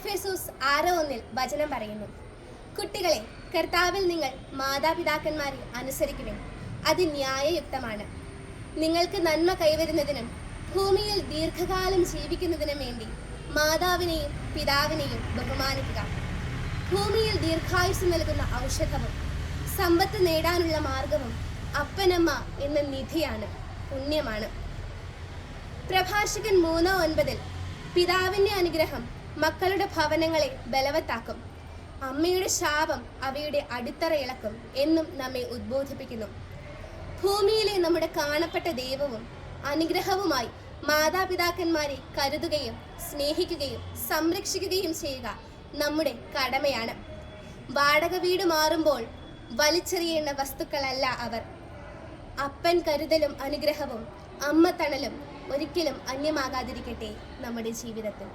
F എസൂസ് ആറ് ഒന്നിൽ വചനം പറയുന്നു. കുട്ടികളെ കർത്താവിൽ നിങ്ങൾ മാതാപിതാക്കന്മാരെ അനുസരിക്കുവിൻ. അത് ന്യായയുക്തമാണ്. നിങ്ങൾക്ക് നന്മ കൈവരുന്നതിനും ഭൂമിയിൽ ദീർഘകാലം ജീവിക്കുന്നതിനും വേണ്ടി മാതാവിനെയും പിതാവിനെയും ബഹുമാനിക്കുക. ഭൂമിയിൽ ദീർഘായുസ് നൽകുന്ന ഔഷധവും സമ്പത്ത് നേടാനുള്ള മാർഗവും അപ്പനമ്മ എന്ന നിധിയാണ് പുണ്യമാണ്. പ്രഭാഷകൻ മൂന്ന് ഒൻപതിൽ പിതാവിന്റെ അനുഗ്രഹം മക്കളുടെ ഭവനങ്ങളെ ബലവത്താക്കും. അമ്മയുടെ ശാപം അവയുടെ അടിത്തറ ഇളക്കും എന്നും നമ്മെ ഉദ്ബോധിപ്പിക്കുന്നു. ഭൂമിയിലെ നമ്മുടെ കാണപ്പെട്ട ദൈവവും അനുഗ്രഹവുമായി മാതാപിതാക്കന്മാരെ കരുതുകയും സ്നേഹിക്കുകയും സംരക്ഷിക്കുകയും ചെയ്യുക നമ്മുടെ കടമയാണ്. വാടക വീട് മാറുമ്പോൾ വലിച്ചെറിയേണ്ട വസ്തുക്കളല്ല അവർ. അപ്പൻ കരുതലും അനുഗ്രഹവും അമ്മ തണലും ഒരിക്കലും അന്യമാകാതിരിക്കട്ടെ നമ്മുടെ ജീവിതത്തിൽ.